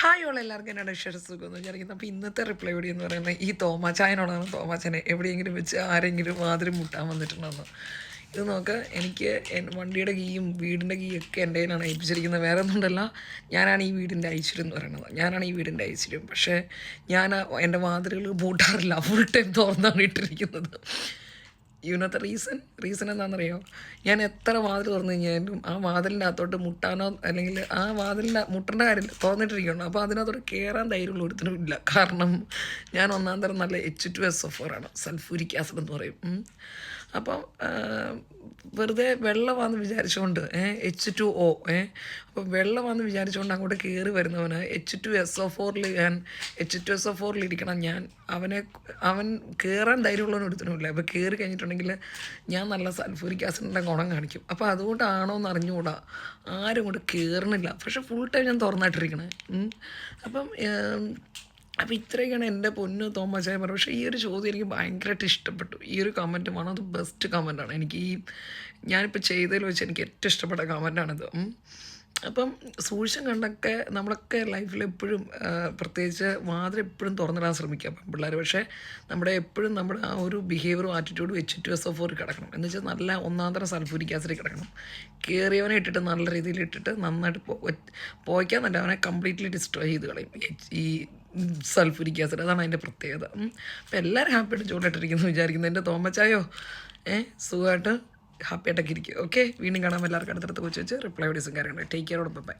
Hi all എല്ലാവർക്കും എന്നോട് വിശേഷം സുഖമെന്ന് വിചാരിക്കുന്നു. അപ്പോൾ ഇന്നത്തെ റിപ്ലൈ വീഡിയോ എന്ന് പറയുന്നത് ഈ തോമാച്ചായനോടാണ്. തോമാച്ചനെ എവിടെയെങ്കിലും വെച്ച് ആരെങ്കിലും മാതിരി മുട്ടാൻ വന്നിട്ടുണ്ടെന്ന്. ഇത് നോക്ക് എനിക്ക് വണ്ടിയുടെ കീയും വീടിന്റെ കീ ഒക്കെ എന്റെ കയ്യിലാണ് ഏൽപ്പിച്ചിരിക്കുന്നത്. വേറെ ഒന്നുമല്ല ഞാനാണ് ഈ വീടിന്റെ ഐശ്വര്യം എന്ന് പറയുന്നത്. ഞാനാണ് ഈ വീടിന്റെ ഐശ്വര്യം. പക്ഷേ ഞാൻ എന്റെ മാതിരികൾ പൂട്ടാറില്ല ഫുൾ ടൈം തുറന്നാണ് ഇട്ടിരിക്കുന്നത്. യുനത്തെ റീസൺ റീസൺ എന്താണെന്നറിയോ? ഞാൻ എത്ര വാതിൽ തുറന്നു കഴിഞ്ഞാലും ആ വാതിലിന്റെ അകത്തോട്ട് മുട്ടാനോ അല്ലെങ്കിൽ ആ വാതിലിന്റെ മുട്ടേണ്ട കാര്യം തുറന്നിട്ടിരിക്കണം അപ്പോൾ അതിനകത്തോട്ട് കയറാൻ ധൈര്യമുള്ള ഒരുത്തിനും ഇല്ല. കാരണം ഞാൻ ഒന്നാം തരം നല്ല എച്ച് ടു എസ് എഫ് ആണ്. സൾഫൂരിക് ആസിഡ് എന്ന് പറയും. അപ്പം വെറുതെ വെള്ളമാണെന്ന് വിചാരിച്ചുകൊണ്ട് എച്ച് ടു ഒ അപ്പോൾ വെള്ളമാണെന്ന് വിചാരിച്ചുകൊണ്ട് അങ്ങോട്ട് കയറി വരുന്നവന് എച്ച് ടു എസ് ഒ ഫോറിൽ ഞാൻ എച്ച് ടു എസ് ഒ ഫോറിൽ ഇരിക്കണം ഞാൻ. അവനെ അവൻ കയറാൻ ധൈര്യമുള്ളവന് ഒരുത്തനുമില്ല. അപ്പോൾ കയറി കഴിഞ്ഞിട്ടുണ്ടെങ്കിൽ ഞാൻ നല്ല സൾഫൂരിക് ആസിഡിന്റെ ഗുണം കാണിക്കും. അപ്പോൾ അതുകൊണ്ടാണോ എന്ന് അറിഞ്ഞുകൂടാ. ആരും കൂടെ കയറണില്ല പക്ഷെ ഫുൾ ടൈം ഞാൻ തുറന്നിട്ടിരിക്കണേ ഉം. അപ്പം അപ്പോൾ ഇത്രയൊക്കെയാണ് എന്റെ പൊന്ന് തോമച്ചായ പറഞ്ഞത്. പക്ഷേ ഈ ഒരു ചോദ്യം എനിക്ക് ഭയങ്കരമായിട്ട് ഇഷ്ടപ്പെട്ടു. ഈ ഒരു കമന്റ് വേണം. അത് ബെസ്റ്റ് കമന്റാണ് എനിക്ക് ഈ ഞാനിപ്പോൾ ചെയ്തതിൽ വെച്ച് എനിക്ക് ഏറ്റവും ഇഷ്ടപ്പെട്ട കമന്റാണിത്. അപ്പം സൂക്ഷ്യം കണ്ടൊക്കെ നമ്മളൊക്കെ ലൈഫിൽ എപ്പോഴും പ്രത്യേകിച്ച് വാതിൽ എപ്പോഴും തുറന്നിടാൻ ശ്രമിക്കുക പിള്ളേർ പക്ഷേ നമ്മുടെ എപ്പോഴും നമ്മുടെ ആ ഒരു ബിഹേവിയറും ആറ്റിറ്റ്യൂഡും എച്ച് ടു എസ് ഓഫ് കിടക്കണം. എന്ന് വെച്ചാൽ നല്ല ഒന്നാം തരം സൾഫൂരിക് ആസിഡ് കിടക്കണം. കയറിയവനെ ഇട്ടിട്ട് നല്ല രീതിയിൽ ഇട്ടിട്ട് നന്നായിട്ട് പോയിക്കാൻ നല്ല അവനെ കംപ്ലീറ്റ്ലി ഡിസ്ട്രോയ് ചെയ്ത് കളയും. ഈ സൾഫൂരിക് ആസിഡ് അതാണ് അതിന്റെ പ്രത്യേകത. അപ്പം അപ്പോൾ എല്ലാവരും ഹാപ്പിയായിട്ട് ചൂടായിട്ടിരിക്കുന്നു വിചാരിക്കുന്നു. എന്റെ തോമച്ചായോ ഏ സുഖമായിട്ട് ഹാപ്പിയായിട്ടൊക്കെ ഇരിക്കും ഓക്കെ വീണ്ടും കാണാൻ എല്ലാവർക്കും അടുത്തടുത്ത് കൊച്ചു വെച്ച് റിപ്ലൈ വീഡിയോസും കാര്യങ്ങളും. Take കെയറോടൊപ്പം by